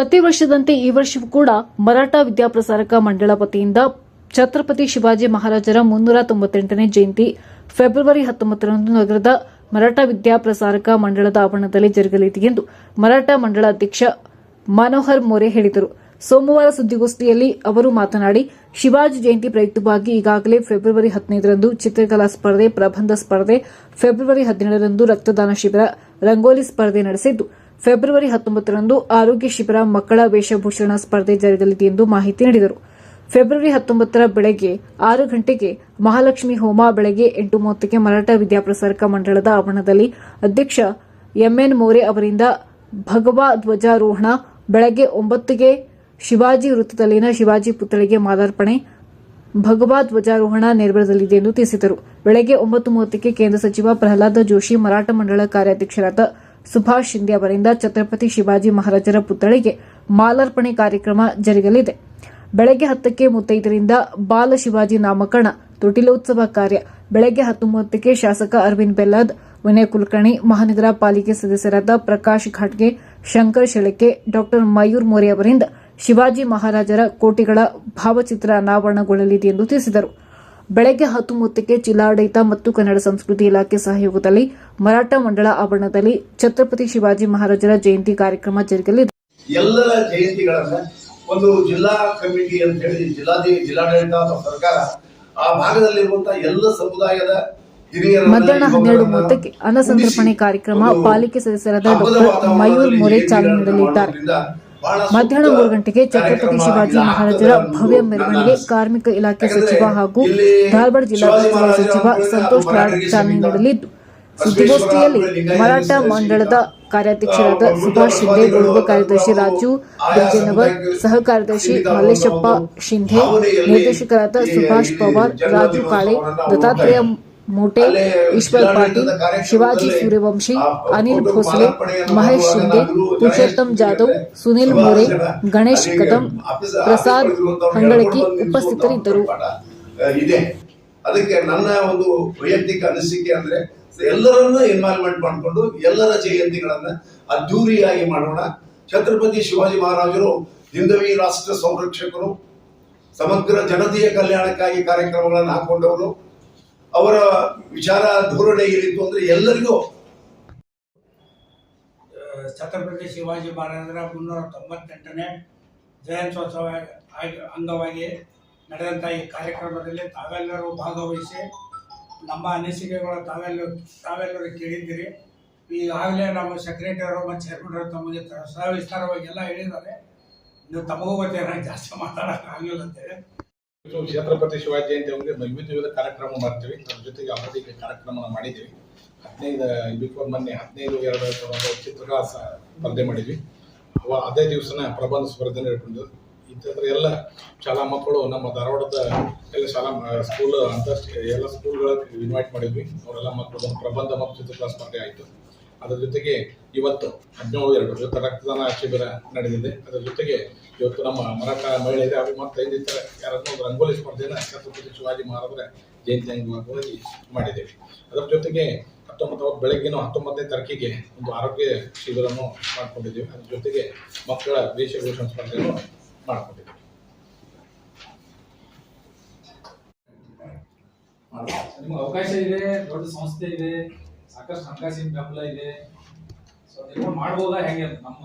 ಪ್ರತಿ ವರ್ಷದಂತೆ ಈ ವರ್ಷವೂ ಕೂಡ ಮರಾಠ ವಿದ್ಯಾಪ್ರಸಾರಕ ಮಂಡಳ ವತಿಯಿಂದ ಛತ್ರಪತಿ ಶಿವಾಜಿ ಮಹಾರಾಜರ ಮುನ್ನೂರ ತೊಂಬತ್ತೆಂಟನೇ ಜಯಂತಿ ಫೆಬ್ರವರಿ ಹತ್ತೊಂಬತ್ತರಂದು ನಗರದ ಮರಾಠ ವಿದ್ಯಾಪ್ರಸಾರಕ ಮಂಡಳದ ಆವರಣದಲ್ಲಿ ಜರುಗಲಿದೆ ಎಂದು ಮರಾಠ ಮಂಡಳ ಅಧ್ಯಕ್ಷ ಮನೋಹರ್ ಮೋರೆ ಹೇಳಿದರು. ಸೋಮವಾರ ಸುದ್ದಿಗೋಷ್ಠಿಯಲ್ಲಿ ಅವರು ಮಾತನಾಡಿ, ಶಿವಾಜಿ ಜಯಂತಿ ಪ್ರಯುಕ್ತವಾಗಿ ಈಗಾಗಲೇ ಫೆಬ್ರವರಿ ಹದಿನೈದರಂದು ಚಿತ್ರಕಲಾ ಸ್ಪರ್ಧೆ, ಪ್ರಬಂಧ ಸ್ಪರ್ಧೆ, ಫೆಬ್ರವರಿ ಹದಿನೇಳರಂದು ರಕ್ತದಾನ ಶಿಬಿರ, ರಂಗೋಲಿ ಸ್ಪರ್ಧೆ ನಡೆಸಿದ್ದು. ಫೆಬ್ರವರಿ ಹತ್ತೊಂಬತ್ತರಂದು ಆರೋಗ್ಯ ಶಿಬಿರ ಮಕ್ಕಳ ವೇಷಭೂಷಣ ಸ್ಪರ್ಧೆ ಜರುಗಲಿದೆ ಎಂದು ಮಾಹಿತಿ ನೀಡಿದರು. ಫೆಬ್ರವರಿ ಹತ್ತೊಂಬತ್ತರ ಬೆಳಗ್ಗೆ ಆರು ಗಂಟೆಗೆ ಮಹಾಲಕ್ಷ್ಮಿ ಹೋಮ, ಬೆಳಗ್ಗೆ ಎಂಟು ಮೂವತ್ತಕ್ಕೆ ಮರಾಠ ವಿದ್ಯಾಪ್ರಸಾರಕ ಮಂಡಳದ ಆವರಣದಲ್ಲಿ ಅಧ್ಯಕ್ಷ ಎಂಎನ್ ಮೋರೆ ಅವರಿಂದ ಭಗವಾ ಧ್ವಜಾರೋಹಣ, ಬೆಳಗ್ಗೆ ಒಂಬತ್ತಿಗೆ ಶಿವಾಜಿ ವೃತ್ತದಲ್ಲಿನ ಶಿವಾಜಿ ಪುತ್ಥಳಿಗೆ ಮಾಲಾರ್ಪಣೆ ಭಗವಾ ಧ್ವಜಾರೋಹಣ ನೆರವೇರಲಿದೆ ಎಂದು ತಿಳಿಸಿದರು. ಬೆಳಗ್ಗೆ ಒಂಬತ್ತು ಮೂವತ್ತಕ್ಕೆ ಕೇಂದ್ರ ಸಚಿವ ಪ್ರಹ್ಲಾದ ಜೋಶಿ, ಮರಾಠ ಮಂಡಳ ಕಾರ್ಯಾಧ್ಯಕ್ಷರಾದ ಸುಭಾಷ್ ಶಿಂದೆ ಅವರಿಂದ ಛತ್ರಪತಿ ಶಿವಾಜಿ ಮಹಾರಾಜರ ಪುತ್ಥಳಿಗೆ ಮಾಲಾರ್ಪಣೆ ಕಾರ್ಯಕ್ರಮ ಜರುಗಲಿದೆ. ಬೆಳಗ್ಗೆ ಹತ್ತಕ್ಕೆ ಮುತ್ತೈದರಿಂದ ಬಾಲ ಶಿವಾಜಿ ನಾಮಕರಣ ತೊಟಿಲೋತ್ಸವ ಕಾರ್ಯ. ಬೆಳಗ್ಗೆ ಹತ್ತು ಮೂವತ್ತಕ್ಕೆ ಶಾಸಕ ಅರವಿಂದ್ ಬೆಲ್ಲದ್ ವಿನಯ್ ಕುಲಕರ್ಣಿ, ಮಹಾನಗರ ಪಾಲಿಕೆ ಸದಸ್ಯರಾದ ಪ್ರಕಾಶ್ ಘಾಟ್ಗೆ, ಶಂಕರ್ ಶೆಳಕೆ, ಡಾಕ್ಟರ್ ಮಯೂರ್ ಮೋರೆ ಅವರಿಂದ ಶಿವಾಜಿ ಮಹಾರಾಜರ ಕೋಟಿಗಳ ಭಾವಚಿತ್ರ ಅನಾವರಣಗೊಳ್ಳಲಿದೆ ಎಂದು ತಿಳಿಸಿದರು. ಬೆಳಗ್ಗೆ ಹತ್ತು ಮೂವತ್ತಕ್ಕೆ ಜಿಲ್ಲಾಡಳಿತ ಮತ್ತು ಕನ್ನಡ ಸಂಸ್ಕೃತಿ ಇಲಾಖೆ ಸಹಯೋಗದಲ್ಲಿ ಮರಾಠ ಮಂಡಳ ಆವರಣದಲ್ಲಿ ಛತ್ರಪತಿ ಶಿವಾಜಿ ಮಹಾರಾಜರ ಜಯಂತಿ ಕಾರ್ಯಕ್ರಮ ಜರುಗಲಿದೆ. ಎಲ್ಲರ ಜಯಂತಿಗಳನ್ನ ಒಂದು ಜಿಲ್ಲಾ ಕಮಿಟಿ ಅಂತ ಹೇಳಿ ಜಿಲ್ಲಾಧಿ ಜಿಲ್ಲಾಡಳಿತ ಅಥವಾ ಸರ್ಕಾರ ಆ ಭಾಗದಲ್ಲಿರುವಂತಹ ಎಲ್ಲ ಸಮುದಾಯದ ಮಧ್ಯಾಹ್ನ ಹನ್ನೆರಡು ಮೂವತ್ತಕ್ಕೆ ಅನ್ನಸಂತರ್ಪಣೆ ಕಾರ್ಯಕ್ರಮ ಪಾಲಿಕೆ ಸದಸ್ಯರಾದ ಡಾಕ್ಟರ್ ಮಯೂರ್ ಮೊರೆ ಚಾಲನೆ ನೀಡಲಿದ್ದಾರೆ ಮಧ್ಯಾಹ್ನ ಮೂರು ಗಂಟೆಗೆ ಛತ್ರಪತಿ ಶಿವಾಜಿ ಮಹಾರಾಜರ ಭವ್ಯ ಮೆರವಣಿಗೆ ಕಾರ್ಮಿಕ ಇಲಾಖೆ ಸಚಿವ ಹಾಗೂ ಧಾರವಾಡ ಜಿಲ್ಲಾ ಉಸ್ತುವಾರಿ ಸಚಿವ ಸಂತೋಷ್ ಲಾಡ್ ಚಾಲನೆ. ನೀಡಲಿದ್ದು ಸುದ್ದಿಗೋಷ್ಠಿಯಲ್ಲಿ ಮರಾಠ ಮಂಡಳದ ಕಾರ್ಯಾಧ್ಯಕ್ಷರಾದ ಸುಭಾಷ್ ಶಿಂಧೆ ಗೌರವ ಕಾರ್ಯದರ್ಶಿ ರಾಜು ಬಿಜೆನವರ್ ಸಹ ಕಾರ್ಯದರ್ಶಿ ಮಲ್ಲೇಶಪ್ಪ ಶಿಂಧೆ ನಿರ್ದೇಶಕರಾದ ಸುಭಾಷ್ ಪವಾರ್ ರಾಜು ಕಾಳೆ ದತ್ತಾತ್ರೇಯ ಮೋಟೆ ಈಶ್ವರ್ ಪಾಟೀಲ್ ಶಿವಾಜಿ ಸೂರ್ಯವಂಶಿ ಅನಿಲ್ ಭೋಸ್ಲೆ ಮಹೇಶ್ ನಾವೆಲ್ಲರೂ ಪುರುಷೋತ್ತಮ್ ಜಾಧವ್ ಸುನಿಲ್ ಮೋರೆ ಗಣೇಶ್ ಕದಂ ಪ್ರಸಾದ್ ಹಂಗಳಕಿ ಉಪಸ್ಥಿತರಿದ್ದರು. ಇದೆ. ಅದಕ್ಕೆ ನನ್ನ ಒಂದು ವೈಯಕ್ತಿಕ ಅನಿಸಿಕೆ ಅಂದ್ರೆ ಎಲ್ಲರನ್ನೂ ಇನ್ವಾಲ್ವ್ಮೆಂಟ್ ಮಾಡಿಕೊಂಡು ಎಲ್ಲರ ಜಯಂತಿಗಳನ್ನ ಅದ್ದೂರಿಯಾಗಿ ಮಾಡೋಣ. ಛತ್ರಪತಿ ಶಿವಾಜಿ ಮಹಾರಾಜರು ಹಿಂದವಿ ರಾಷ್ಟ್ರ ಸಂರಕ್ಷಕರು ಸಮಗ್ರ ಜನತೆಯ ಕಲ್ಯಾಣಕ್ಕಾಗಿ ಕಾರ್ಯಕ್ರಮಗಳನ್ನು ಹಾಕೊಂಡವರು. ಅವರ ವಿಚಾರ ಧೋರಣೆ ಏನಿತ್ತು ಅಂದ್ರೆ ಎಲ್ಲರಿಗೂ ಛತ್ರಪತಿ ಶಿವಾಜಿ ಮಹಾರಾಜರ ಮುನ್ನೂರ ತೊಂಬತ್ತೆಂಟನೇ ಜಯಂತ್ಯೋತ್ಸವ ಅಂಗವಾಗಿ ನಡೆದಂಥ ಈ ಕಾರ್ಯಕ್ರಮದಲ್ಲಿ ತಾವೆಲ್ಲರೂ ಭಾಗವಹಿಸಿ ನಮ್ಮ ಅನಿಸಿಕೆಗಳು ತಾವೆಲ್ಲ ತಾವೆಲ್ಲರೂ ಕೇಳಿದ್ದೀರಿ. ಈಗಾಗಲೇ ನಮ್ಮ ಸೆಕ್ರೆಟರಿ ಮತ್ತು ಚೇರ್ಮನ್ ತಮಗೆ ಸವಿಸ್ತಾರವಾಗಿ ಎಲ್ಲ ಹೇಳಿದ್ದಾರೆ. ನೀವು ತಮಗೂ ಗೊತ್ತೇ ನಾನು ಜಾಸ್ತಿ ಮಾತಾಡೋಕ್ಕಾಗಲಿಲ್ಲ ಅಂತೇಳಿ. ಛತ್ರಪತಿ ಶಿವಾಜಿ ಜಯಂತಿ ಅವರಿಗೆ ವಿವಿಧ ವಿವಿಧ ಕಾರ್ಯಕ್ರಮ ಮಾಡ್ತೀವಿ. ಅದ್ರ ಜೊತೆಗೆ ಅವಧಿಕ ಕಾರ್ಯಕ್ರಮ ಮಾಡಿದ್ವಿ ಹದಿನೈದು ಬಿಫೋರ್ ಮೊನ್ನೆ ಹದಿನೈದು, ಎರಡು ಒಂದು ಚಿತ್ರಕಲಾ ಸ್ಪರ್ಧೆ ಮಾಡಿದ್ವಿ. ಅವ ಅದೇ ದಿವಸನ ಪ್ರಬಂಧ ಸ್ಪರ್ಧೆ ಇಟ್ಕೊಂಡು ಇಂಥದ್ರ ಎಲ್ಲ ಶಾಲಾ ಮಕ್ಕಳು ನಮ್ಮ ಧಾರವಾಡದ ಎಲ್ಲ ಶಾಲಾ ಸ್ಕೂಲ್ ಅಂತ ಎಲ್ಲ ಸ್ಕೂಲ್ಗಳಿಗೆ ಇನ್ವೈಟ್ ಮಾಡಿದ್ವಿ. ಅವರೆಲ್ಲ ಮಕ್ಕಳು ಪ್ರಬಂಧ ಮತ್ತು ಚಿತ್ರಕಲಾ ಸ್ಪರ್ಧೆ ಆಯಿತು. ಅದ್ರ ಜೊತೆಗೆ ಇವತ್ತು ಹದಿನೇಳು, ಎರಡು ಜೊತೆ ರಕ್ತದಾನ ಶಿಬಿರ ನಡೆದಿದೆ. ಅದರ ಜೊತೆಗೆ ಇವತ್ತು ನಮ್ಮ ಮರಾಠ ಮಹಿಳೆಯರ ಹಾಗೂ ಮತ್ತು ಇನ್ನಿತರ ಯಾರನ್ನೂ ರಂಗೋಲಿ ಸ್ಪರ್ಧೆಯನ್ನು ಛತ್ರಪತಿ ಶಿವಾಜಿ ಮಹಾರಾಜರ ಜಯಂತಿ ಅಂಗವಾಗಿ ಮಾಡಿದ್ದೇವೆ. ಅದರ ಜೊತೆಗೆ ಹತ್ತೊಂಬತ್ತು ಬೆಳಗ್ಗಿನ ಹತ್ತೊಂಬತ್ತನೇ ತಾರೀಕಿಗೆ ಒಂದು ಆರೋಗ್ಯ ಶಿಬಿರನ್ನು ಮಾಡ್ಕೊಂಡಿದ್ದೀವಿ. ಅದ್ರ ಜೊತೆಗೆ ಮಕ್ಕಳ ವೇಷಭೂಷಣ ಸ್ಪರ್ಧೆಯನ್ನು ಮಾಡ್ಕೊಂಡಿದ್ದೀವಿ. ನಿಮ್ಗೆ ಅವಕಾಶ ಇದೆ, ದೊಡ್ಡ ಸಂಸ್ಥೆ ಇದೆ. ಸಾಕಷ್ಟು ಹಣಕಾಸಿನ ಬೆಂಬಲ ಇದೆ. ಸೊ ಅದೆಲ್ಲ ಮಾಡ್ಬೋದಾ ಹೆಂಗೆ ನಮ್ಮ